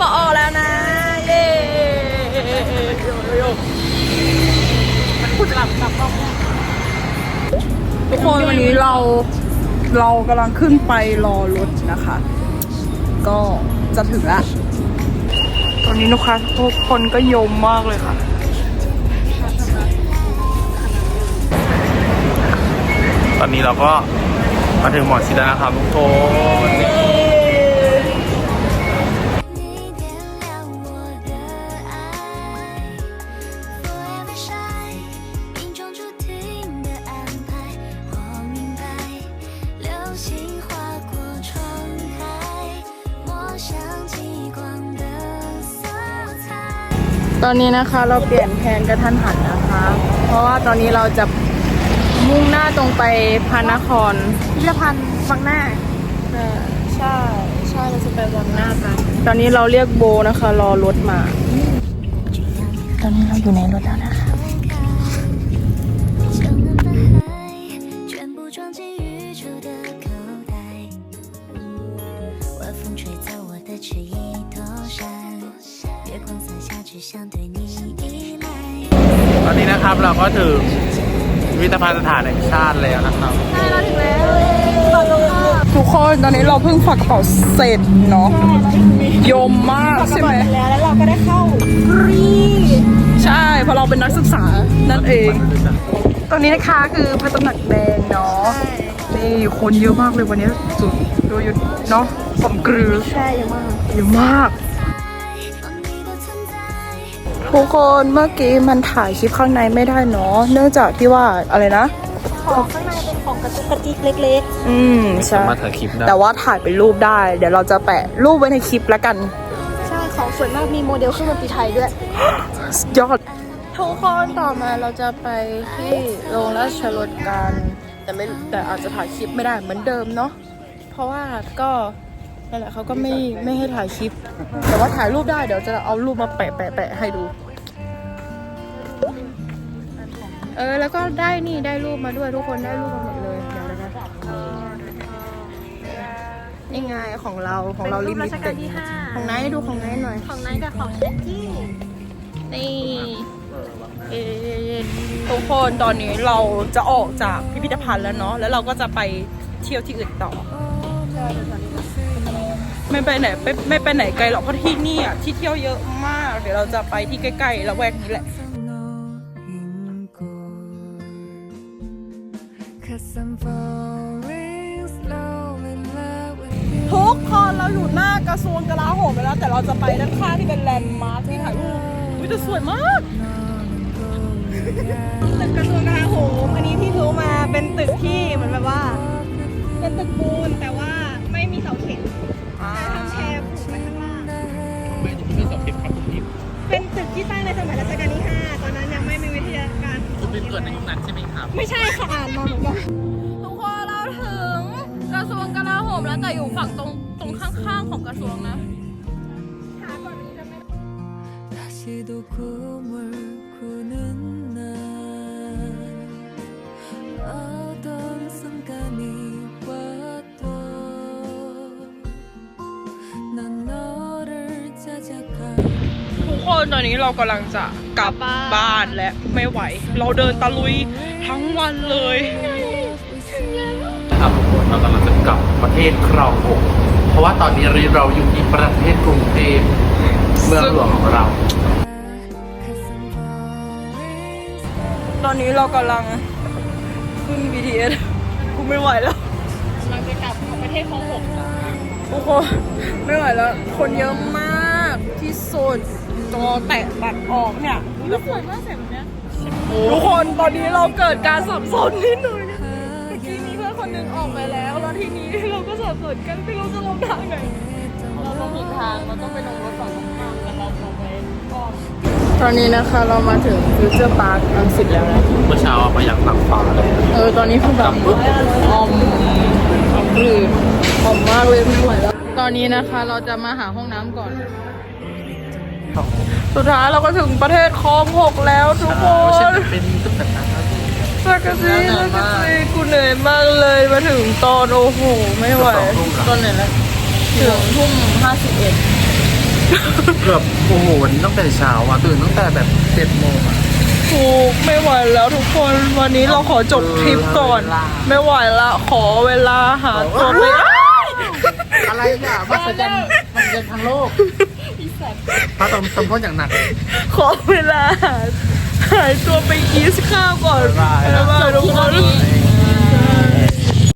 ปอแล้วนะ เย้มันขุดหลับหลับกล้องทุกคนวันนี้เราเรากำลังขึ้นไปรอรถนะคะ ก็จะถึงละ ตอนนี้นะคะทุกคนก็ยมมากเลยค่ะตอนนี้เราก็มาถึงหมอชิดแล้วนะครับทุกคน ตอนนี้นะคะเราเปลี่ยนแผนกระทันหันนะคะ เพราะว่าตอนนี้เราจะมุ่งหน้าตรงไปพระนคร พิพิธภัณฑ์ฟังหน้า ใช่ ใช่เราจะไปวังหน้ากัน ตอนนี้เราเรียกโบนะคะ รอรถมา ตอนนี้เราอยู่ในรถแล้วนะคะ 江南大海，全部装进宇宙的口袋。晚风吹走我的迟疑 ตอนนี้นะครับเราก็ถึงวิทยาสถานแห่งชาติแล้วนะครับใช่เราถึงแล้วทุกคนตอนนี้เราเพิ่งฝากกระเป๋าเสร็จเนาะยมมากใช่ไหมแล้วแล้วเราก็ได้เข้ารีใช่เพราะเราเป็นนักศึกษานั่นเองตอนนี้นะคะคือพระตำหนักแดงเนาะนี่คนเยอะมากเลยวันนี้สุดดูยุดเนาะสมกรือใช่เยอะมากเยอะมาก ทุกคนเมื่อกี้มันถ่ายคลิปข้างในไม่ได้เนาะเนื่องจากที่ว่าอะไรนะ ของข้างในเป็นของกระจุกกระจิกเล็กอืมใช่มาถ่ายคลิปได้แต่ว่าถ่ายเป็นรูปได้ เดี๋ยวเราจะแปะรูปไว้ในคลิปแล้วกัน ๆ ใช่ ของสวยมาก มีโมเดลเครื่องดนตรีไทยด้วยสุดยอด ทุกคนต่อมาเราจะไปที่โรงราชรถกัน แต่ไม่แต่อาจจะถ่ายคลิปไม่ได้เหมือนเดิมเนาะเพราะว่าก็ นั่นแหละเขาก็ไม่ไม่ให้ถ่ายคลิป แต่ว่าถ่ายรูปได้เดี๋ยวจะเอารูปมาแปะแปะแปะให้ดู เออแล้วก็ได้นี่ได้รูปมาด้วยทุกคนได้รูปมาหมดเลยเดี๋ยวนะคะนี่ไงของเราของเราเป็นรูลิปมิรัชเต็กาลดที่ห้าของไนท์ดูของไนท์หน่อย ของไนท์กับของเอ็กกี้นี่เอ๊ะทุกคนตอนนี้เราจะออกจากพิพิธภัณฑ์แล้วเนาะแล้วเราก็จะไปเที่ยวที่อื่นต่อ ไม่ไปไหนไม่ไม่ไปไหนไกลหรอกเพราะที่นี่อะที่เที่ยวเยอะมาก เดี๋ยวเราจะไปที่ใกล้ๆละแวกนี้แหละ ทุกคนเราอยู่หน้ากระทรวงกลาโหมไปแล้ว แต่เราจะไปด้านข้างที่เป็นแลนด์มาร์คที่ถ่ายรูปวิจะสวยมากตึกกระทรวงกลาโหมอันนี้ที่รู้มาเป็นตึกที่เหมือนแบบว่า เป็นตึกปูนแต่ว่า มาเหมือนกันทุกคนเราถึงกระทรวงกลาโหมแล้วแต่อยู่ฝั่งตรงตรงข้างๆของกระทรวงนะช้ากว่านี้จะไม่ คนตอนนี้เรากำลังจะกลับบ้านและไม่ไหว เราเดินตะลุยทั้งวันเลยครับทุกคนเรากำลังจะกลับประเทศครองหกเพราะว่าตอนนี้เราอยู่ที่ประเทศกรุงเทพเมืองหลวงของเรา Cause I'm falling ตอนนี้เรากำลังขึ้น BTS กูไม่ไหวแล้วเราจะกลับของประเทศของผมทุกคนไม่ไหวแล้ว คนเยอะมากที่สุด จอแตะบัตรออกเนี่ยสวยมากเสียงแบบเนี้ยทุกคนตอนนี้เราเกิดการสับสนนิดหน่อยนะเมื่อกี้มีเพื่อนคนหนึงออกไปแล้ว แล้วทีนี้เราก็สับสนกันไม่รู้จะลงทางไหน เราต้องผิดทาง เราต้องไปลงรถฝั่งตรงข้ามแต่เราลงไปอ้อม ตอนนี้นะคะเรามาถึงฟิวเจอร์พาร์คลังสิตแล้วนะ เมื่อเช้าอะมาอยากตักฟ้าเลยเออ ตอนนี้คือแบบออมออมหรือออมมากเลยไม่ไหวแล้ว ตอนนี้นะคะเราจะมาหาห้องน้ำก่อน สุดท้ายเราก็ถึงประเทศคอมหกแล้วทุกคนฉันเป็นตุ๊กตาสักกะซีสักกะซีกูเหนื่อยมากเลยมาถึงตอนโอ้โหไม่ไหวตอนไหนแล้วถึงทุ่มห้าสิบเอ็ดเกือบโอ้โหตั้งแต่เช้าอะตื่นตั้งแต่แบบเจ็ดโมงอะถูกไม่ไหวแล้วทุกคนวันนี้เราขอจบทริปก่อน ไม่ไหวละขอเวลาหาตัวไปอะไรเนี่ยมาแสดง เย็นทางโลกพระตมตมโทษอย่างหนัก ขอเวลา หายตัวไปกินข้าวก่อนแล้วมาทุกคน